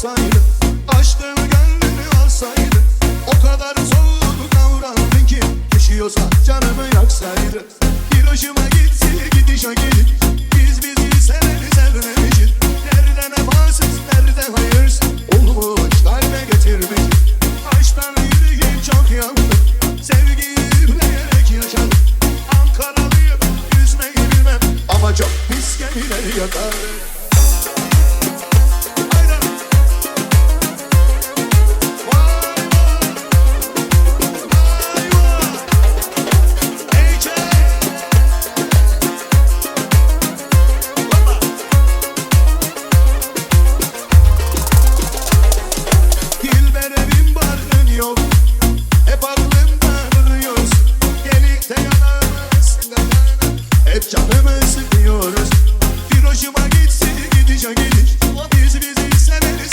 olsaydı Açtığını gönlümü O kadar soğuk davrandı ki Geçiyorsa canımı yaksaydı. Bir hoşuma gitsi gidiş Biz bizi severiz sevmemişiz Nerede vefasız nerede hayırsız Olmuş kalbe getirmiş. Aşktan yüreğim çok yandı Sevgiyi üfleyerek yaşadım Ankaralıyım yüzmeyi bilmem Ama çok pis gemileri yakarım Ama biz bizi severiz